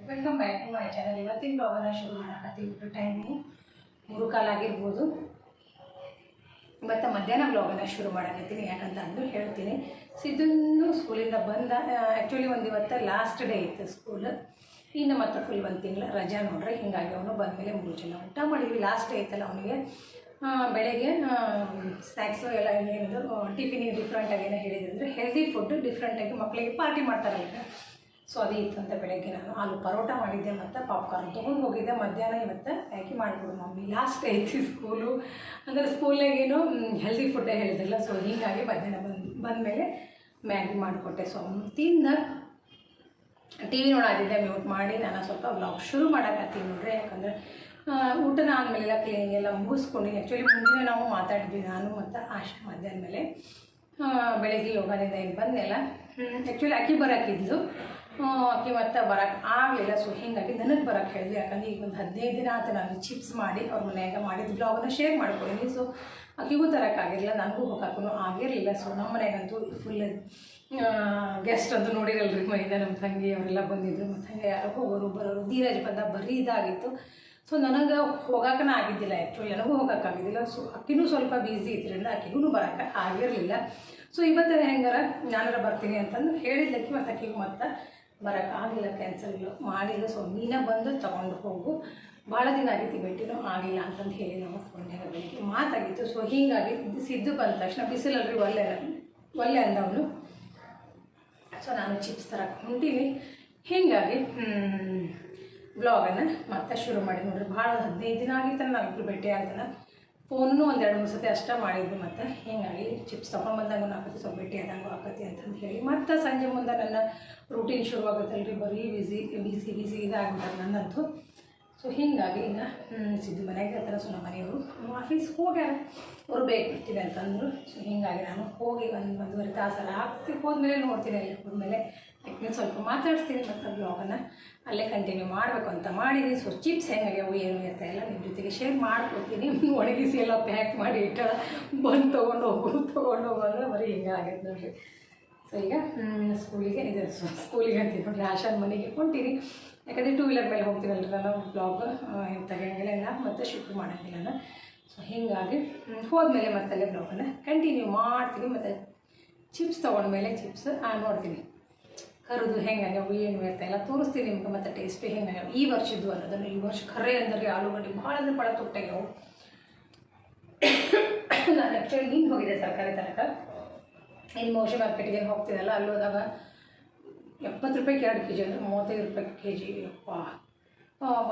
Welcome back to my channel ಇವತ್ತಿನ ಬ್ಲಾಗನ್ನ ಶುರು ಮಾಡಕತ್ತೀವಿ ಟೈಮು ಮೂರು ಕಾಲ ಆಗಿರ್ಬೋದು. ಮಧ್ಯಾಹ್ನ ಬ್ಲಾಗನ್ನು ಶುರು ಮಾಡಕತ್ತೀನಿ ಯಾಕಂತ ಅಂದು ಹೇಳ್ತೀನಿ. ಸಿದ್ದನ್ನು ಸ್ಕೂಲಿಂದ ಬಂದ ಆ್ಯಕ್ಚುಲಿ ಒಂದು ಇವತ್ತು ಲಾಸ್ಟ್ ಡೇ ಇತ್ತು ಸ್ಕೂಲ್ ಇನ್ನು ಮತ್ತೆ ಫುಲ್ ಒಂದು ತಿಂಗಳು ರಜಾ ನೋಡ್ರೆ, ಹಿಂಗಾಗಿ ಅವನು ಬಂದಮೇಲೆ ಮೂರು ಜನ ಊಟ ಮಾಡಿದ್ವಿ. ಲಾಸ್ಟ್ ಡೇ ಐತಲ್ಲ ಅವನಿಗೆ. ಬೆಳಗ್ಗೆ ಸ್ನ್ಯಾಕ್ಸು ಎಲ್ಲ ಏನೇನಿದ್ರು ಟಿಫಿನ್ ಡಿಫ್ರೆಂಟಾಗಿ ಏನೋ ಹೇಳಿದ್ರು ಅಂದರೆ ಹೆಲ್ದಿ ಫುಡ್ ಡಿಫ್ರೆಂಟಾಗಿ ಮಕ್ಕಳಿಗೆ ಪಾರ್ಟಿ ಮಾಡ್ತಾರೆ ಮಾಡ್ತಾರಲ್ಲ ಸೊ ಅದೇ ಅಂತ ಬೆಳಗ್ಗೆ ನಾನು ಆಲೂ ಪರೋಟ ಮಾಡಿದ್ದೆ ಮತ್ತು ಪಾಪ್ಕಾರ್ನ್ ತೊಗೊಂಡು ಹೋಗಿದ್ದೆ. ಮಧ್ಯಾಹ್ನ ಇವತ್ತು ಪ್ಯಾಕಿ ಮಾಡಿಬಿಡು ಮಮ್ಮಿ. ಲಾಸ್ಟ್ ಐತಿ ಸ್ಕೂಲು ಅಂದರೆ ಸ್ಕೂಲ್ನಾಗೇನು ಹೆಲ್ದಿ ಫುಡ್ಡೇ ಹೇಳಿದ್ರಲ್ಲ. ಸೊ ಹೀಗಾಗಿ ಮಧ್ಯಾಹ್ನ ಬಂದು, ಬಂದಮೇಲೆ ಮ್ಯಾಗಿ ಮಾಡಿಕೊಟ್ಟೆ. ಸೊ ತಿಂದ. ಟಿ ವಿ ನೋಡೋದಿದ್ದೆ ಮ್ಯೂಟ್ ಮಾಡಿ. ನಾನು ಸ್ವಲ್ಪ ಬ್ಲಾಗ್ ಶುರು ಮಾಡೋಕ್ಕಾಗ್ತೀನಿ ನೋಡ್ರಿ. ಯಾಕಂದರೆ ಊಟನ ಆದಮೇಲೆಲ್ಲ ಕ್ಲೀನಿಂಗ್ ಎಲ್ಲ ಮುಗಿಸ್ಕೊಂಡು ಆ್ಯಕ್ಚುಲಿ ಮುಂದಿನ ನಾವು ಮಾತಾಡಿದ್ವಿ ನಾನು ಮತ್ತು ಆಶಾ ಮಧ್ಯಾಹ್ನ ಮೇಲೆ. ಬೆಳಗ್ಗೆ ಯೋಗದಿಂದ ಏನು ಬಂದೆಲ್ಲ ಆ್ಯಕ್ಚುಲಿ ಅಕ್ಕಿ ಬರೋಕ್ಕಿದ್ಲು ಅಕ್ಕಿ ಮತ್ತೆ ಬರೋಕ್ಕೆ ಆಗಲಿಲ್ಲ. ಸೊ ಹೀಗಾಗಿ ನನಗೆ ಬರೋಕ್ಕೆ ಹೇಳಿದ್ವಿ ಯಾಕಂದ್ರೆ ಈಗ ಒಂದು ಹದಿನೈದು ದಿನ ಆತ ನಾನು ಚಿಪ್ಸ್ ಮಾಡಿ ಅವ್ರ ಮನೆಯಾಗ ಮಾಡಿದ ಬ್ಲಾಗನ್ನು ಶೇರ್ ಮಾಡ್ಕೊಳ್ಳಿ ಸೊ ಅಕ್ಕಿಗೂ ತರೋಕ್ಕಾಗಿರಲಿಲ್ಲ ನನಗೂ ಹೋಗೋಕ್ಕೂ ಆಗಿರಲಿಲ್ಲ. ಸೊ ನಮ್ಮ ಮನೆಯಾಗಂತೂ ಫುಲ್ ಗೆಸ್ಟ್ ಅಂತೂ ನೋಡಿರಲ್ರಿ ಮೈದ ನಮ್ಮ ತಂಗಿ, ಅವರೆಲ್ಲ ಬಂದಿದ್ರು. ಮತ್ತು ಹಂಗೆ ಯಾರೋ ಹೋಗೋರು ಬರೋರು. ಧೀರಜ್ ಬಂದ ಬರೀ ಇದಾಗಿತ್ತು. ಸೊ ನನಗೆ ಹೋಗೋಕ್ಕನ ಆಗಿದ್ದಿಲ್ಲ ಆ್ಯಕ್ಚುಲಿ ನನಗೂ ಹೋಗೋಕ್ಕಾಗಿದ್ದಿಲ್ಲ ಸೊ ಅಕ್ಕಿನೂ ಸ್ವಲ್ಪ ಬ್ಯುಸಿ ಇದ್ರಿಂದ ಅಕ್ಕಿಗೂ ಬರೋಕ್ಕೆ ಆಗಿರಲಿಲ್ಲ. ಸೊ ಇವತ್ತು ಹೆಂಗಾರ? ನಾನಾರ ಬರ್ತೀನಿ ಅಂತಂದು ಹೇಳಿದ್ದಕ್ಕೆ ಮತ್ತು ಅಕ್ಕಿಗೂ ಮತ್ತೆ ಬರೋಕ್ಕಾಗಿಲ್ಲ ಕ್ಯಾನ್ಸಲ್ ಮಾಡಿಲ್ಲ. ಸೊ ನೀನೇ ಬಂದು ತೊಗೊಂಡು ಹೋಗು. ಭಾಳ ದಿನ ಆಗಿತ್ತು ಭೇಟಿನೂ ಆಗಿಲ್ಲ ಅಂತಂದು ಹೇಳಿ ನಾವು ಫೋನ್ಯಾಗ ಬೆಳಿಗ್ಗೆ ಮಾತಾಗಿತ್ತು. ಸೊ ಹೀಗಾಗಿ ಸಿದ್ದು ಬಂದ ತಕ್ಷಣ ಬಿಸಿಲಲ್ರಿ ಒಲ್ಲೆ ಒಲ್ಲೆ ಅಂದವನು. ಸೊ ನಾನು ಚಿಪ್ಸ್ ತರಕ್ಕೆ ಹೊಂಟೀನಿ. ಹೀಗಾಗಿ ಬ್ಲಾಗನ್ನು ಮತ್ತೆ ಶುರು ಮಾಡಿ ನೋಡ್ರಿ. ಭಾಳ ಹದಿನೈದು ದಿನ ಆಗಿತ್ತು ನಾವಿಬ್ರು ಭೇಟಿ ಆಗ್ತಾನೆ. ಫೋನೂ ಒಂದೆರಡು ಮೂರು ಸತಿ ಅಷ್ಟೇ ಮಾಡಿದ್ವಿ ಮತ್ತು. ಹೀಗಾಗಿ ಚಿಪ್ಸ್ ತೊಗೊಂಡು ಬಂದಂಗೂ ಆಕತಿ ಸ್ವಲ್ಪ ಭೇಟಿ ಆದಂಗೂ ಆಕತಿ ಅಂತಂದು ಹೇಳಿ. ಮತ್ತು ಸಂಜೆ ಮುಂದೆ ನನ್ನ ರೂಟೀನ್ ಶುರು ಆಗುತ್ತಲ್ಲ ರೀ ಬರೀ ಬಿಸಿ ಬಿಸಿ ಬಿಸಿ ಇದಾಗ್ಬಿಟ್ಟು ನನ್ನಂತೂ. ಸೊ ಹೀಗಾಗಿ ಈಗ ಸಿದ್ದು ಮನೆಗೆ ಇರ್ತಾರೆ ಸೊ ನಮ್ಮ ಮನೆಯವರು ಆಫೀಸ್ಗೆ ಹೋಗ್ಯಾರ ಅವ್ರು ಬೇಗ ಇರ್ತೀವಿ ಅಂತಂದರು. ಸೊ ಹೀಗಾಗಿ ನಾನು ಹೋಗಿ ಒಂದು ಒಂದೂವರೆ ತಾಸಲ್ಲ ಆಗ್ತಿ ಹೋದ್ಮೇಲೆ ನೋಡ್ತೀನಿ ಅಲ್ಲಿ ಹೋದ್ಮೇಲೆ. ಯಾಕೆ ಸ್ವಲ್ಪ ಮಾತಾಡ್ತೀನಿ ಮತ್ತು ಬ್ಲಾಗನ್ನು ಅಲ್ಲೇ ಕಂಟಿನ್ಯೂ ಮಾಡಬೇಕು ಅಂತ ಮಾಡಿದ್ದೀನಿ ಸೊ ಚಿಪ್ಸ್ ಹೆಂಗಾಗ್ಯಾವು ಏನು ಅಂತ ಎಲ್ಲ ನಿಮ್ಮ ಜೊತೆಗೆ ಶೇರ್ ಮಾಡ್ಕೊತೀನಿ ಒಣಗಿಸಿ ಎಲ್ಲ ಪ್ಯಾಕ್ ಮಾಡಿ ಇಟ್ಟ ಬಂದು ತೊಗೊಂಡು ಹೋಗು, ತೊಗೊಂಡು ಹೋಗೋದು ಬರೀ ಹಿಂಗೆ ಆಗೈತೆ ನೋಡಿರಿ. ಸೊ ಈಗ ಸ್ಕೂಲಿಗೆ ಇದು ಸ್ಕೂಲಿಗೆ ಅಂತೀನಿ ನೋಡ್ರಿ. ಮನೆಗೆ ಹೊಂಟೀನಿ. ಯಾಕಂದರೆ ಟೂ ವೀಲರ್ ಮೇಲೆ ಹೋಗ್ತೀನಲ್ರಿ ನಾನು ಬ್ಲಾಗ್ ಹಿಂಗೆ ತೆಗಿಯಂಗಿಲ್ಲ ಮತ್ತೆ ಮತ್ತು ಶೂಟ್ ಮಾಡೋಂಗಿಲ್ಲ ನಾನು. ಸೊ ಹೀಗಾಗಿ ಹೋದ್ಮೇಲೆ ಮತ್ತೆ ಅಲ್ಲೇ ಬ್ಲಾಗನ್ನು ಕಂಟಿನ್ಯೂ ಮಾಡ್ತೀನಿ. ಮತ್ತು ಚಿಪ್ಸ್ ತೊಗೊಂಡ್ಮೇಲೆ ಚಿಪ್ಸ್ ನೋಡ್ತೀನಿ. ಕರಿದು ಹೆಂಗೆ ಏನು ಅಂತ ಎಲ್ಲ ತೋರಿಸ್ತೀನಿ ನಿಮ್ಗೆ, ಮತ್ತು ಟೇಸ್ಟು ಹೆಂಗಾಗ್ಯಾವ ಈ ವರ್ಷದ್ದು ಅನ್ನೋದನ್ನು, ಈ ವರ್ಷ ಖರೆ ಅಂದರೆ ಆಲೂಗಡ್ಡೆ ಭಾಳ ಅಂದ್ರೆ ಭಾಳ ತುಟ್ಟಾಗ್ಯಾವು. ನಾನು ಆ್ಯಕ್ಚುಲಿ ಹಿಂಗೆ ಹೋಗಿದ್ದೆ ತರಕಾರಿ ತನಕ. ಇನ್ನು ಮೋಶಿ ಮಾರ್ಕೆಟ್ಗೆ ಹೋಗ್ತಿದ್ದಲ್ಲ, ಅಲ್ಲಿ ಹೋದಾಗ ಎಪ್ಪತ್ತು ರೂಪಾಯಿಗೆ ಎರಡು ಕೆ ಜಿ ಅಂದರೆ ಮೂವತ್ತೈದು ರೂಪಾಯಿ ಕೆ ಜಿ ಯಪ್ಪ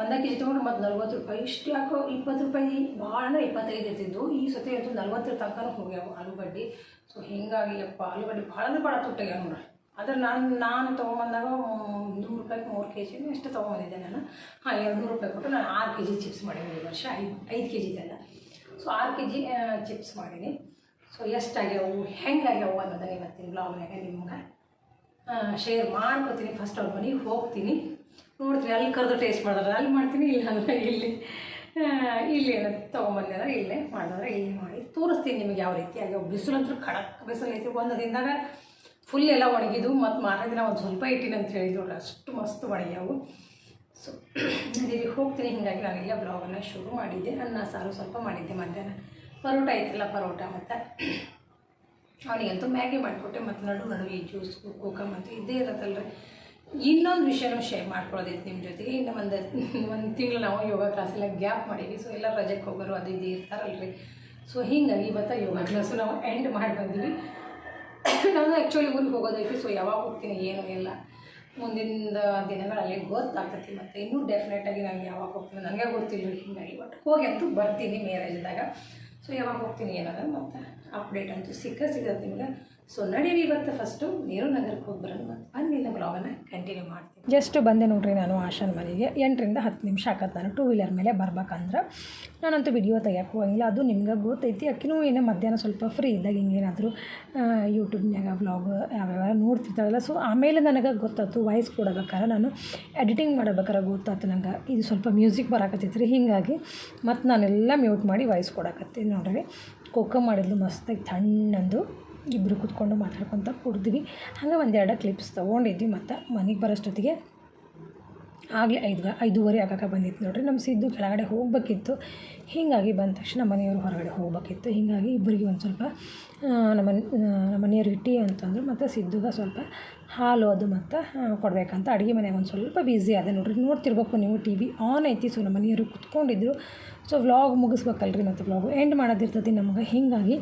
ಒಂದೇ ಕೆ ಜಿ ತೊಗೊಂಡು ಮತ್ತು ನಲ್ವತ್ತು ರೂಪಾಯಿ. ಇಷ್ಟು ಯಾಕೋ ಇಪ್ಪತ್ತು ರೂಪಾಯಿ, ಭಾಳ ಅಂದ್ರೆ ಇಪ್ಪತ್ತೈದು ಇರ್ತಿದ್ದು ಈ ಸತಿ ಅಂತೂ ನಲ್ವತ್ತರ ತನಕ ಹೋಗ್ಯಾವ ಆಲೂಗಡ್ಡೆ. ಸೊ ಹೀಗಾಗಿ ಯಪ್ಪ, ಆಲೂಗಡ್ಡೆ ಭಾಳ ಅಂದ್ರೆ ಭಾಳ ತುಟ್ಟಾಗ್ಯಾವ ನೋಡ್ರಿ. ಆದರೆ ನಾನು ನಾನು ತೊಗೊಂಬಂದಾಗ ನೂರು ರೂಪಾಯಿಗೆ ಮೂರು ಕೆ ಜಿ ಎಷ್ಟು ತೊಗೊಂಬಂದಿದ್ದೆ ನಾನು. ಹಾಂ, ಎರಡು ನೂರು ರೂಪಾಯಿ ಕೊಟ್ಟು ನಾನು ಆರು ಕೆ ಜಿ ಚಿಪ್ಸ್ ಮಾಡಿದ್ದೀನಿ ಈ ವರ್ಷ, ಐದು ಐದು ಕೆ ಜಿದೆಲ್ಲ ಸೊ ಆರು ಕೆ ಜಿ ಚಿಪ್ಸ್ ಮಾಡೀನಿ. ಸೊ ಎಷ್ಟಾಗ್ಯಾವು, ಹೆಂಗಾಗ್ಯಾವು ಅನ್ನೋದನ್ನ ಇವತ್ತಿನ ಬ್ಲಾಗ್ನಾಗ ನಿಮ್ಗೆ ಶೇರ್ ಮಾಡ್ಕೊತೀನಿ. ಫಸ್ಟ್ ಅವ್ರ ಮನೆಗೆ ಹೋಗ್ತೀನಿ. ನೋಡ್ತೀನಿ, ಅಲ್ಲಿ ಕರೆದು ಟೇಸ್ಟ್ ಮಾಡಿದ್ರೆ, ಅಲ್ಲಿ ಮಾಡ್ತೀನಿ, ಇಲ್ಲ ಅಂದರೆ ಇಲ್ಲಿ ಇಲ್ಲಿ ತೊಗೊಂಬಂದೆ ಅಂದ್ರೆ ಇಲ್ಲೇ ಮಾಡಿದ್ರೆ, ಇಲ್ಲಿ ಮಾಡಿ ತೋರಿಸ್ತೀನಿ ನಿಮಗೆ ಯಾವ ರೀತಿ ಆಗ್ಯಾವ. ಬಿಸಿಲಂತೂ ಖಡಕ್ ಬಿಸಿಲು ಐತಿ. ಒಂದು ದಿನದಾಗ ಫುಲ್ ಎಲ್ಲ ಒಣಗಿದ್ದು ಮತ್ತು ಮಾರನೇ ದಿನ ಒಂದು ಸ್ವಲ್ಪ ಇಟ್ಟಿನಿ ಅಂತ ಹೇಳಿದ್ರು ಅಷ್ಟು ಮಸ್ತ್ ಒಣಗ್ಯಾವು. ಸೊ ಅದೇ ಹೋಗ್ತೀನಿ, ಹೀಗಾಗಿ ನಾನು ಇಲ್ಲೇ ಬ್ಲಾಗನ್ನು ಶುರು ಮಾಡಿದ್ದೆ. ಅನ್ನ, ಸಾರು ಸ್ವಲ್ಪ ಮಾಡಿದ್ದೆ ಮಧ್ಯಾಹ್ನ. ಪರೋಟ ಐತಲ್ಲ ಪರೋಟ ಮತ್ತು. ಅವನಿಗಂತೂ ಮ್ಯಾಗಿ ಮಾಡಿಕೊಟ್ಟೆ, ಮತ್ತು ನಡು ನಡುವೆ ಜ್ಯೂಸ್ ಕೋಕ ಮತ್ತು ಇದೇ ರೀ ಇನ್ನೊಂದು ವಿಷಯನೂ ಶೇರ್ ಮಾಡ್ಕೊಳ್ಳೋದಿತ್ತು ನಿಮ್ಮ ಜೊತೆಗೆ. ಇನ್ನು ಒಂದು ಒಂದು ತಿಂಗಳು ನಾವು ಯೋಗ ಕ್ಲಾಸೆಲ್ಲ ಗ್ಯಾಪ್ ಮಾಡೀವಿ ಸೊ ಎಲ್ಲ ರಜೆಗೆ ಹೋಗೋರು ಅದು ಇದು ಇರ್ತಾರಲ್ರಿ. ಸೊ ಹೀಗಾಗಿ ಇವತ್ತು ಯೋಗ ಕ್ಲಾಸು ನಾವು ಎಂಡ್ ಮಾಡಿ ಬಂದ್ವಿ ನಾನು ಆ್ಯಕ್ಚುಲಿ ಊರಿಗೆ ಹೋಗೋದೈತಿ ಸೊ ಯಾವಾಗ ಹೋಗ್ತೀನಿ ಏನು ಇಲ್ಲ. ಮುಂದಿನ ದಿನಗಳಲ್ಲಿ ಗೊತ್ತಾಗ್ತೈತಿ ಮತ್ತು ಇನ್ನೂ ಡೆಫಿನೆಟಾಗಿ ನಾನು ಯಾವಾಗ ಹೋಗ್ತೀನಿ ನನಗೆ ಗೊತ್ತಿಲ್ಲ ಹಿಂಗಾಗಿ ಬಟ್ ಹೋಗಿ ಅಂತೂ ಬರ್ತೀನಿ ಮ್ಯಾರೇಜ್ದಾಗ ಸೊ ಯಾವಾಗ ಹೋಗ್ತೀನಿ ಏನದ ಮತ್ತು ಅಪ್ಡೇಟ್ ಅಂತೂ ಸಿಕ್ಕ ಸಿಗತ್ತೆ ನಿಮ್ಗೆ. ಸೊ ನಡೀರಿ ಇವತ್ತು ಫಸ್ಟು ನೀರು ನಗರಕ್ಕೆ ಹೋಗಿ ಬರೋಣ ಮತ್ತು ಬಂದಿಲ್ಲ ಬ್ಲಾಗನ್ನು ಕಂಟಿನ್ಯೂ ಮಾಡ್ತೀನಿ. ಜಸ್ಟ್ ಬಂದೆ ನೋಡ್ರಿ ನಾನು ಆಶನ್ ಮನೆಗೆ. ಎಂಟರಿಂದ ಹತ್ತು ನಿಮಿಷ ಆಕತ್ತೆ ನಾನು ಟೂ ವೀಲರ್ ಮೇಲೆ ಬರ್ಬೇಕಂದ್ರೆ. ನಾನಂತೂ ವಿಡಿಯೋ ತೆಗಿಯೋಕೆ ಹೋಗಿಲ್ಲ ಅದು ನಿಮ್ಗೆ ಗೊತ್ತೈತಿ. ಅಕ್ಕಿನೂ ಏನೋ ಮಧ್ಯಾಹ್ನ ಸ್ವಲ್ಪ ಫ್ರೀ ಇದ್ದಾಗ ಹಿಂಗೇನಾದರೂ ಯೂಟ್ಯೂಬ್ನಾಗ ವ್ಲಾಗ್ ಯಾವ್ಯಾವ ನೋಡ್ತಿರ್ತಾರಲ್ಲ ಸೊ ಆಮೇಲೆ ನನಗೆ ಗೊತ್ತಾಯ್ತು ವಾಯ್ಸ್ ಕೊಡಬೇಕಾದ್ರೆ ನಾನು ಎಡಿಟಿಂಗ್ ಮಾಡಬೇಕಾದ್ರೆ ಗೊತ್ತಾಯ್ತು ನಂಗೆ. ಇದು ಸ್ವಲ್ಪ ಮ್ಯೂಸಿಕ್ ಬರಾಕತ್ತೈತೆ ರೀ ಹೀಗಾಗಿ ಮತ್ತು ನಾನೆಲ್ಲ ಮ್ಯೂಟ್ ಮಾಡಿ ವಾಯ್ಸ್ ಕೊಡಕತ್ತೀನಿ ನೋಡ್ರಿ. ಕೊಕ್ಕ ಮಾಡಿದ್ಲು ಮಸ್ತಾಗಿ, ತಣ್ಣಂದು. ಇಬ್ಬರು ಕೂತ್ಕೊಂಡು ಮಾತಾಡ್ಕೊತ ಕುಡಿದ್ವಿ ಹಂಗೆ ಒಂದೆರಡು ಕ್ಲಿಪ್ಸ್ ತೊಗೊಂಡಿದ್ವಿ ಮತ್ತು ಮನೆಗೆ ಬರೋಷ್ಟೊತ್ತಿಗೆ. ಆಗಲೇ ಐದು ಐದೂವರೆ ಆಗಾಕ ಬಂದಿತ್ತು ನೋಡಿರಿ. ನಮ್ಮ ಸಿದ್ದು ಕೆಳಗಡೆ ಹೋಗಬೇಕಿತ್ತು. ಹೀಗಾಗಿ ಬಂದ ತಕ್ಷಣ ಮನೆಯವರು ಹೊರಗಡೆ ಹೋಗಬೇಕಿತ್ತು. ಹೀಗಾಗಿ ಇಬ್ಬರಿಗೆ ಒಂದು ಸ್ವಲ್ಪ ನಮ್ಮ ನಮ್ಮ ಮನೆಯವ್ರಿಗೆ ಟೀ ಅಂತಂದರು. ಮತ್ತು ಸಿದ್ದುಗೆ ಸ್ವಲ್ಪ ಹಾಲು ಅದು ಮತ್ತು ಕೊಡಬೇಕಂತ ಅಡುಗೆ ಮನೆಗೆ ಒಂದು ಸ್ವಲ್ಪ ಬ್ಯುಸಿ ಅದೇ ನೋಡಿರಿ. ನೋಡ್ತಿರ್ಬೇಕು ನೀವು ಟಿ ವಿ ಆನ್ ಐತಿ. ಸೊ ನಮ್ಮ ಮನೆಯವರು ಕುತ್ಕೊಂಡಿದ್ರು. ಸೊ ವ್ಲಾಗ್ ಮುಗಿಸ್ಬೇಕಲ್ರಿ ಮತ್ತು ವ್ಲಾಗು ಎಂಡ್ ಮಾಡೋದಿರ್ತೈತಿ ನಮ್ಗೆ. ಹೀಗಾಗಿ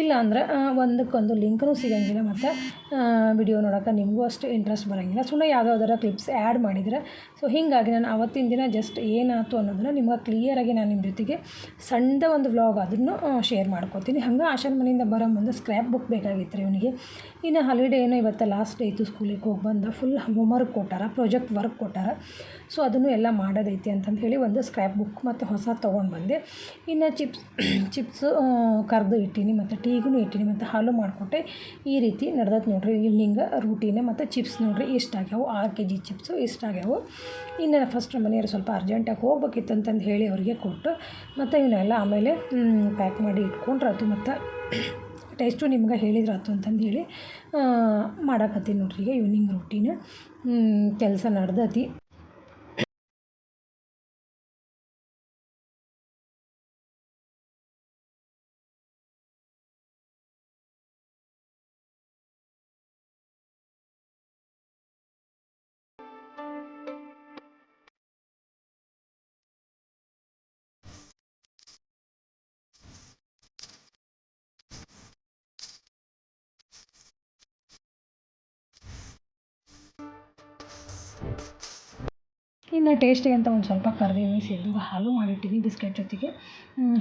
ಇಲ್ಲ ಅಂದ್ರೆ ಒಂದಕ್ಕೊಂದು ಲಿಂಕ್ನೂ ಸಿಗಂಗಿಲ್ಲ ಮತ್ತು ವಿಡಿಯೋ ನೋಡೋಕೆ ನಿಮಗೂ ಅಷ್ಟು ಇಂಟ್ರೆಸ್ಟ್ ಬರೋಂಗಿಲ್ಲ. ಸುಮ್ಮನೆ ಯಾವುದಾದ್ರು ಕ್ಲಿಪ್ಸ್ ಆ್ಯಡ್ ಮಾಡಿದರೆ. ಸೊ ಹೀಗಾಗಿ ನಾನು ಅವತ್ತಿನ ದಿನ ಜಸ್ಟ್ ಏನಾಯ್ತು ಅನ್ನೋದನ್ನ ನಿಮ್ಗೆ ಕ್ಲಿಯರಾಗಿ ನಾನು ನಿಮ್ಮ ಜೊತೆಗೆ ಸಣ್ಣದ ಒಂದು ವ್ಲಾಗ್ ಅದನ್ನು ಶೇರ್ ಮಾಡ್ಕೋತೀನಿ. ಹಂಗೆ ಆಶಾನ್ ಮನೆಯಿಂದ ಬರೋ ಮುಂದೆ ಸ್ಕ್ರ್ಯಾಪ್ ಬುಕ್ ಬೇಕಾಗಿತ್ತು ರೀ ಇವನಿಗೆ ಇನ್ನು ಹಾಲಿಡೇ ಏನೋ ಇವತ್ತು ಲಾಸ್ಟ್ ಡೇ ಇತ್ತು ಸ್ಕೂಲಿಗೆ ಹೋಗಿ ಬಂದ ಫುಲ್ ಹೋಮ್ವರ್ಕ್ ಕೊಟ್ಟಾರ ಪ್ರಾಜೆಕ್ಟ್ ವರ್ಕ್ ಕೊಟ್ಟಾರ. ಸೊ ಅದನ್ನು ಎಲ್ಲ ಮಾಡೋದೈತಿ ಅಂತಂದು ಹೇಳಿ ಒಂದು ಸ್ಕ್ರ್ಯಾಪ್ ಬುಕ್ ಮತ್ತು ಹೊಸ ತೊಗೊಂಡು ಬಂದೆ. ಇನ್ನು ಚಿಪ್ಸ್ ಚಿಪ್ಸು ಕರೆದು ಇಟ್ಟೀನಿ ಮತ್ತು ಟೀಗೂ ಇಟ್ಟೀನಿ ಮತ್ತು ಹಾಲು ಮಾಡಿಕೊಟ್ಟೆ. ಈ ರೀತಿ ನಡ್ದೈತೆ ನೋಡಿರಿ. ಈವ್ನಿಂಗ್ ರೂಟೀನ್ ಮತ್ತು ಚಿಪ್ಸ್ ನೋಡಿರಿ. ಇಷ್ಟ ಆಗ್ಯಾವು ಆರು ಕೆ ಜಿ ಚಿಪ್ಸು ಇಷ್ಟ ಆಗ್ಯಾವು ಇನ್ನು ಫಸ್ಟ್ ಮನೆಯವರು ಸ್ವಲ್ಪ ಅರ್ಜೆಂಟಾಗಿ ಹೋಗ್ಬೇಕಿತ್ತು ಅಂತಂದು ಹೇಳಿ ಅವರಿಗೆ ಕೊಟ್ಟು, ಮತ್ತು ಇವನ್ನೆಲ್ಲ ಆಮೇಲೆ ಪ್ಯಾಕ್ ಮಾಡಿ ಇಟ್ಕೊಂಡ್ರಾತು ಮತ್ತು ಟೇಸ್ಟು ನಿಮ್ಗೆ ಹೇಳಿದ್ರಾತು ಅಂತಂದು ಹೇಳಿ ಮಾಡಾಕತ್ತೀನಿ ನೋಡ್ರಿ. ಈಗ ಈವ್ನಿಂಗ್ ರೂಟೀನ್ ಕೆಲಸ ನಡ್ದೈತಿ. ಇನ್ನು ಟೇಸ್ಟಿಗೆ ಅಂತ ಒಂದು ಸ್ವಲ್ಪ ಕರಿಬೇವು ಸೇದು ಹಾಲು ಮಾಡಿಟ್ಟಿದ್ದೀನಿ ಬಿಸ್ಕೆಟ್ ಜೊತೆಗೆ.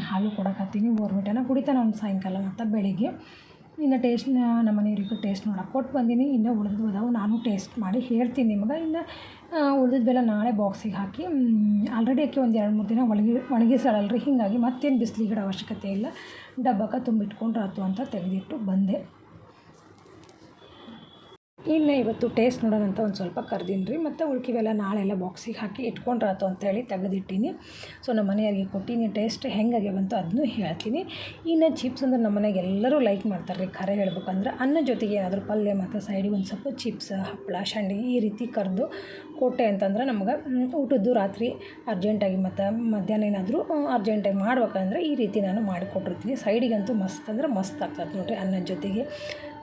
ಹಾಲು ಕೊಡಕತ್ತೀನಿ. ಬೋರ್ಮಿಟನ ಕುಡಿತಾನೆ ಅವ್ನು ಸಾಯಂಕಾಲ ಮತ್ತು ಬೆಳಿಗ್ಗೆ. ಇನ್ನು ಟೇಸ್ಟ್ ನಮ್ಮ ಮನೆಯವ್ರಿಗೂ ಟೇಸ್ಟ್ ನೋಡಕ್ಕೆ ಕೊಟ್ಟು ಬಂದೀನಿ. ಇನ್ನೂ ಉಳಿದು ಅದಾವೆ, ನಾನು ಟೇಸ್ಟ್ ಮಾಡಿ ಹೇಳ್ತೀನಿ ನಿಮಗೆ. ಇನ್ನು ಉಳಿದಿದ್ದೆಲ್ಲ ನಾಳೆ ಬಾಕ್ಸಿಗೆ ಹಾಕಿ ಆಲ್ರೆಡಿ ಅಕ್ಕಿ ಒಂದು ಎರಡು, ಮೂರು ದಿನ ಒಣಗಿ ಒಣಗಿಸಳಲ್ರಿ ಹೀಗಾಗಿ ಮತ್ತೇನು ಬಿಸಿಲಿಗಿಡೋ ಅವಶ್ಯಕತೆ ಇಲ್ಲ. ಡಬ್ಬಕ್ಕೆ ತುಂಬಿಟ್ಕೊಂಡು ರಾತು ಅಂತ ತೆಗೆದಿಟ್ಟು ಬಂದೆ. ಇನ್ನು ಇವತ್ತು ಟೇಸ್ಟ್ ನೋಡೋಣ ಅಂತ ಒಂದು ಸ್ವಲ್ಪ ಕರ್ದೀನಿ ರೀ. ಮತ್ತು ಉಳ್ಕಿವೆಲ್ಲ ನಾಳೆಲ್ಲ ಬಾಕ್ಸಿಗೆ ಹಾಕಿ ಇಟ್ಕೊಂಡ್ರಾತು ಅಂತೇಳಿ ತೆಗೆದಿಟ್ಟೀನಿ. ಸೊ ನಮ್ಮ ಮನೆಯವ್ರಿಗೆ ಕೊಟ್ಟೀನಿ. ಟೇಸ್ಟ್ ಹೆಂಗಾಗ್ಯಾವಂತ ಅದನ್ನು ಹೇಳ್ತೀನಿ. ಇನ್ನು ಚಿಪ್ಸ್ ಅಂದ್ರೆ ನಮ್ಮ ಮನೆಗೆ ಎಲ್ಲರೂ ಲೈಕ್ ಮಾಡ್ತಾರೆ ರೀ. ಖರೆ ಹೇಳ್ಬೇಕಂದ್ರೆ ಅನ್ನ ಜೊತೆಗೆ ಏನಾದರೂ ಪಲ್ಯ ಮತ್ತು ಸೈಡಿಗೆ ಒಂದು ಸ್ವಲ್ಪ ಚಿಪ್ಸ್ ಹಪ್ಪಳ ಸಂಡಿಗೆ ಈ ರೀತಿ ಕರೆದು ಕೊಟ್ಟೆ ಅಂತಂದ್ರೆ ನಮ್ಗೆ ಊಟದ್ದು ರಾತ್ರಿ ಅರ್ಜೆಂಟಾಗಿ ಮತ್ತು ಮಧ್ಯಾಹ್ನ ಏನಾದರೂ ಅರ್ಜೆಂಟಾಗಿ ಮಾಡ್ಬೇಕಂದ್ರೆ ಈ ರೀತಿ ನಾನು ಮಾಡಿಕೊಟ್ಟಿರ್ತೀನಿ ಸೈಡಿಗಂತೂ ಮಸ್ತ್ ಅಂದ್ರೆ ಮಸ್ತ್ ಆಗ್ತದೆ ನೋಡಿರಿ ಅನ್ನದ ಜೊತೆಗೆ.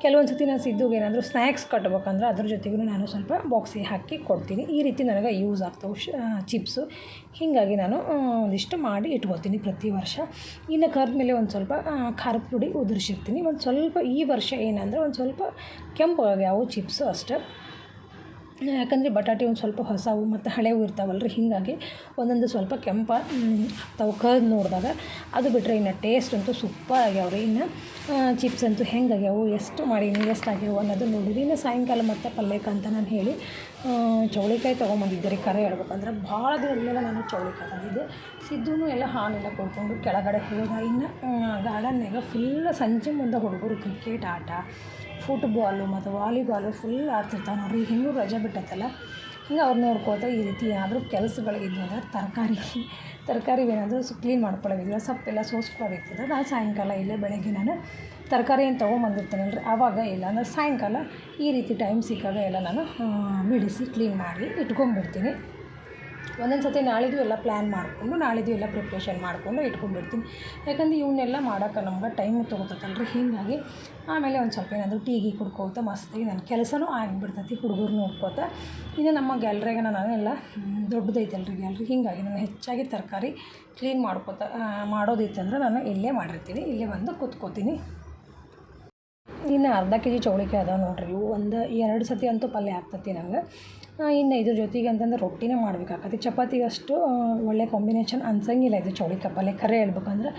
ಕೆಲವೊಂದು ಸತಿ ನಾನು ಸಿದ್ದುಗೆ ಏನಾದರೂ ಸ್ನ್ಯಾಕ್ಸ್ ಕಟ್ಟಬೇಕಂದ್ರೆ ಅದ್ರ ಜೊತೆಗೂ ನಾನು ಸ್ವಲ್ಪ ಬಾಕ್ಸಿಗೆ ಹಾಕಿ ಕೊಡ್ತೀನಿ. ಈ ರೀತಿ ನನಗೆ ಯೂಸ್ ಆಗ್ತವೆ ಶ ಚಿಪ್ಸು ಹೀಗಾಗಿ ನಾನು ಒಂದಿಷ್ಟು ಮಾಡಿ ಇಟ್ಕೊತೀನಿ ಪ್ರತಿ ವರ್ಷ. ಇನ್ನು ಕರೆದ್ಮೇಲೆ ಒಂದು ಸ್ವಲ್ಪ ಖಾರದ ಪುಡಿ ಉದುರಿಸಿರ್ತೀನಿ. ಒಂದು ಸ್ವಲ್ಪ ಈ ವರ್ಷ ಏನಂದರೆ ಒಂದು ಸ್ವಲ್ಪ ಕೆಂಪು ಆಗ್ಯಾವು ಚಿಪ್ಸು ಅಷ್ಟೇ. ಯಾಕಂದರೆ ಬಟಾಟೆ ಒಂದು ಸ್ವಲ್ಪ ಹೊಸವು ಮತ್ತು ಹಳೆವು ಇರ್ತಾವಲ್ಲ ರೀ ಹೀಗಾಗಿ ಒಂದೊಂದು ಸ್ವಲ್ಪ ಕೆಂಪ ತವಕ ನೋಡಿದಾಗ ಅದು ಬಿಟ್ಟರೆ ಇನ್ನು ಟೇಸ್ಟ್ ಅಂತೂ ಸೂಪರ್ ಆಗ್ಯಾವ ರೀ ಇನ್ನು ಚಿಪ್ಸ್ ಅಂತೂ ಹೆಂಗೆ ಆಗ್ಯಾವು, ಎಷ್ಟು ಮಾಡೀನಿ ಎಷ್ಟು ಆಗ್ಯಾವು ಅನ್ನೋದು ನೋಡಿದ್ರಿ ಇನ್ನು ಸಾಯಂಕಾಲ ಮತ್ತು ಪಲ್ಯಕ್ಕೆ ಅಂತ ನಾನು ಹೇಳಿ ಚೌಳಿಕಾಯಿ ತೊಗೊಂಬಂದಿದ್ದೆ ರೀ ಕರೆ ಹೇಳ್ಬೇಕಂದ್ರೆ ಭಾಳ ದಿನದ ಮೇಲೆ ನಾನು ಚೌಳಿಕಾಯಿ ತಂದಿದ್ದೆ. ಸಿದ್ದೂ ಎಲ್ಲ ಹಾನೆಲ್ಲ ಕೊಡ್ಕೊಂಡು ಕೆಳಗಡೆ ಹೋದ ಇನ್ನು ಗಾರ್ಡನ್ನಾಗ ಫುಲ್ ಸಂಜೆ ಮುಂದೆ ಹುಡುಗರು ಕ್ರಿಕೆಟ್ ಆಟ ಫುಟ್ಬಾಲು ಮತ್ತು ವಾಲಿಬಾಲು ಫುಲ್ ಆಡ್ತಿರ್ತಾವೆ ನೋಡಿರಿ. ಹಿಂಗೂ ರಜೆ ಬಿಟ್ಟೈತಲ್ಲ. ಹಿಂಗೆ ಅವ್ರು ನೋಡ್ಕೋತ ಈ ರೀತಿ ಏನಾದರೂ ಕೆಲಸಗಳಿದ್ವು ಅಂದ್ರೆ ತರಕಾರಿ ತರಕಾರಿ ಏನಾದರೂ ಸು ಕ್ಲೀನ್ ಮಾಡ್ಕೊಳ್ಳೋದಿದ್ರೆ ಸೊಪ್ಪೆಲ್ಲ ಸೋಸ್ಕೊಳ್ಳೋದಿರ್ತದೆ ನಾನು ಸಾಯಂಕಾಲ ಇಲ್ಲೇ ಬೆಳಗ್ಗೆ ನಾನು ತರಕಾರಿ ಏನು ತೊಗೊಂಬಂದಿರ್ತೀನಲ್ರಿ ಆವಾಗ ಇಲ್ಲ ಅಂದರೆ ಸಾಯಂಕಾಲ ಈ ರೀತಿ ಟೈಮ್ ಸಿಕ್ಕಾಗ ಎಲ್ಲ ನಾನು ಬಿಡಿಸಿ ಕ್ಲೀನ್ ಮಾಡಿ ಇಟ್ಕೊಂಡ್ಬಿಡ್ತೀನಿ. ಒಂದೊಂದು ಸತಿ ನಾಳಿದ್ದು ಎಲ್ಲ ಪ್ಲ್ಯಾನ್ ಮಾಡಿಕೊಂಡು, ನಾಳಿದ್ದು ಎಲ್ಲ ಪ್ರಿಪ್ರೇಷನ್ ಮಾಡಿಕೊಂಡು ಇಟ್ಕೊಂಡ್ಬಿಡ್ತೀನಿ. ಯಾಕಂದ್ರೆ ಇವನ್ನೆಲ್ಲ ಮಾಡೋಕೆ ನಮ್ಗೆ ಟೈಮು ತೊಗೊತೈತಲ್ರಿ. ಹೀಗಾಗಿ ಆಮೇಲೆ ಒಂದು ಸ್ವಲ್ಪ ಏನಾದರೂ ಟೀ ಗೀ ಕುಡ್ಕೋತ ಮಸ್ತಾಗಿ ನನ್ನ ಕೆಲಸನೂ ಆಗಿಬಿಡ್ತೈತಿ ಹುಡುಗರು ನೋಡ್ಕೋತ. ಇನ್ನು ನಮ್ಮ ಗ್ಯಾಲ್ರಿಯಾಗ ನಾನೆಲ್ಲ ದೊಡ್ಡದೈತಲ್ರಿ ಗ್ಯಾಲ್ರಿ ಹೀಗಾಗಿ ನಾನು ಹೆಚ್ಚಾಗಿ ತರಕಾರಿ ಕ್ಲೀನ್ ಮಾಡ್ಕೋತ ಮಾಡೋದೈತಂದ್ರೆ ನಾನು ಇಲ್ಲೇ ಮಾಡಿರ್ತೀನಿ. ಇಲ್ಲೇ ಬಂದು ಕೂತ್ಕೋತೀನಿ. ಇನ್ನು ಅರ್ಧ ಕೆ ಜಿ ಚೌಳಿಕಾಯಿ ಅದಾವೆ ನೋಡಿರಿ ಇವು. ಒಂದು ಎರಡು ಸತಿ ಅಂತೂ ಪಲ್ಯ ಆಗ್ತತಿ ನಂಗೆ. ಇನ್ನು ಇದ್ರ ಜೊತೆಗೆ ಅಂತಂದ್ರೆ ರೊಟ್ಟಿನೇ ಮಾಡ್ಬೇಕಾಗತ್ತೆ. ಚಪಾತಿಗೆ ಅಷ್ಟು ಒಳ್ಳೆ ಕಾಂಬಿನೇಷನ್ ಅನ್ಸಂಗಿಲ್ಲ ಇದು ಚೌಳಿಕಾಯಿ ಪಲ್ಯ ಖರೆ ಹೇಳ್ಬೇಕಂದ್ರೆ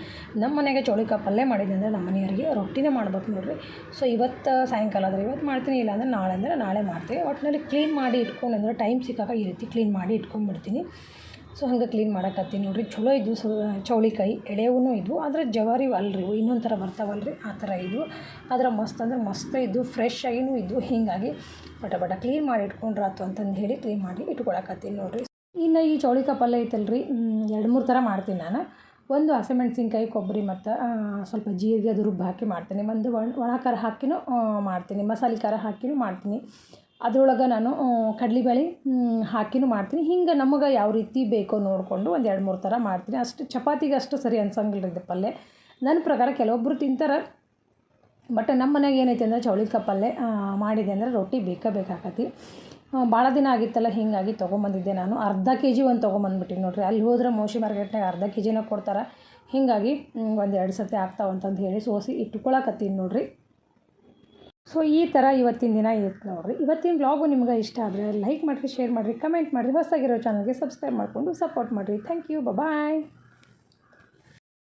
ನಮ್ಮ ಮನೆಗೆ ಚೌಳಿ ಕಪ್ಪಲ್ಲೇ ಮಾಡಿದೆ ಅಂದರೆ ನಮ್ಮ ಮನೆಯವರಿಗೆ ರೊಟ್ಟಿನೇ ಮಾಡ್ಬೇಕು ನೋಡಿರಿ. ಸೊ ಇವತ್ತು ಸಾಯಂಕಾಲ ಆದರೆ ಇವತ್ತು ಮಾಡ್ತೀನಿ, ಇಲ್ಲ ಅಂದರೆ ನಾಳೆ ಅಂದರೆ ನಾಳೆ ಮಾಡ್ತೀವಿ ಒಟ್ಟಿನಲ್ಲಿ ಕ್ಲೀನ್ ಮಾಡಿ ಇಟ್ಕೊಂಡು ಅಂದರೆ ಟೈಮ್ ಸಿಕ್ಕಾಗ ಈ ರೀತಿ ಕ್ಲೀನ್ ಮಾಡಿ ಇಟ್ಕೊಂಡ್ಬಿಡ್ತೀನಿ. ಸೊ ಹಂಗೆ ಕ್ಲೀನ್ ಮಾಡಕತ್ತೀನಿ ನೋಡಿರಿ. ಚಲೋ ಇದ್ವು ಸೊ, ಚೌಳಿಕಾಯಿ ಎಳೆವೂ ಇದ್ವು ಆದರೆ ಜವಾರಿ ಅಲ್ರಿ ಇನ್ನೊಂದು ಥರ ಬರ್ತಾವಲ್ಲ ರೀ ಆ ಥರ ಇದ್ವು ಆದ್ರೆ ಮಸ್ತ್ ಅಂದ್ರೆ ಮಸ್ತ್ ಇದ್ವು ಫ್ರೆಶ್ ಆಗಿನೂ ಇದ್ವು ಹೀಗಾಗಿ ಬಟ ಬಟ ಕ್ಲೀನ್ ಮಾಡಿ ಇಟ್ಕೊಂಡ್ರಾತು ಅಂತಂದು ಹೇಳಿ ಕ್ಲೀನ್ ಮಾಡಿ ಇಟ್ಕೊಳಕತ್ತೀನಿ ನೋಡಿರಿ. ಇನ್ನು ಈ ಚೌಳಿಕಾಯಿ ಪಲ್ಯ ಐತಲ್ರಿ ಎರಡು ಮೂರು ಥರ ಮಾಡ್ತೀನಿ ನಾನು. ಒಂದು ಹಸಿಮೆಣ್ಸಿನ್ಕಾಯಿ, ಕೊಬ್ಬರಿ ಮತ್ತು ಸ್ವಲ್ಪ ಜೀರಿಗೆ ಅದು ರುಬ್ಬಿ ಹಾಕಿ ಮಾಡ್ತೀನಿ. ಒಂದು ಒಣ ಒಣ ಖಾರ ಹಾಕಿನೂ ಮಾಡ್ತೀನಿ. ಮಸಾಲೆ ಖಾರ ಹಾಕಿನೂ ಮಾಡ್ತೀನಿ. ಅದ್ರೊಳಗೆ ನಾನು ಕಡ್ಲೆಬೇಳೆ ಹಾಕಿನೂ ಮಾಡ್ತೀನಿ. ಹಿಂಗೆ ನಮಗೆ ಯಾವ ರೀತಿ ಬೇಕೋ ನೋಡಿಕೊಂಡು ಒಂದು ಎರಡು ಮೂರು ಥರ ಮಾಡ್ತೀನಿ. ಅಷ್ಟು ಚಪಾತಿಗೆ ಅಷ್ಟು ಸರಿ ಅನ್ಸಂಗಿಲ್ಲ ಇದು ಪಲ್ಯ. ನನ್ನ ಪ್ರಕಾರ ಕೆಲವೊಬ್ಬರು ತಿಂತಾರೆ, ಬಟ್ ನಮ್ಮ ಮನೆಗೆ ಏನೈತೆ ಅಂದರೆ ಚೌಳಿಕಾಯಿ ಪಲ್ಯ ಮಾಡಿದೆ ಅಂದರೆ ರೊಟ್ಟಿ ಬೇಕೇ ಬೇಕಾಕತಿ. ಭಾಳ ದಿನ ಆಗಿತ್ತಲ್ಲ, ಹೀಗಾಗಿ ತೊಗೊಂಬಂದಿದ್ದೆ ನಾನು. ಅರ್ಧ ಕೆ ಜಿ ಒಂದು ತೊಗೊಂಬಂದ್ಬಿಟ್ಟಿನಿ ನೋಡಿರಿ. ಅಲ್ಲಿ ಹೋದ್ರೆ ಮೋಶಿ ಮಾರ್ಕೆಟ್ನಾಗ ಅರ್ಧ ಕೆ ಜಿನ ಕೊಡ್ತಾರೆ. ಹೀಗಾಗಿ ಒಂದು ಎರಡು ಸರ್ತಿ ಆಗ್ತಾವಂತಂದು ಹೇಳಿ ಸೋಸಿ ಇಟ್ಕೊಳಕತ್ತೀನಿ ನೋಡಿರಿ. ಸೊ ಈ ಥರ ಇವತ್ತಿನ ದಿನ ಇತ್ತು ನೋಡಿರಿ. ಇವತ್ತಿನ ಬ್ಲಾಗು ನಿಮ್ಗೆ ಇಷ್ಟ ಆದರೆ ಲೈಕ್ ಮಾಡಿರಿ ಶೇರ್ ಮಾಡಿರಿ ಕಮೆಂಟ್ ಮಾಡಿರಿ, ಹೊಸದಾಗಿರೋ ಚಾನಲ್ಗೆ ಸಬ್ಸ್ಕ್ರೈಬ್ ಮಾಡಿಕೊಂಡು ಸಪೋರ್ಟ್ ಮಾಡಿರಿ. Thank you bye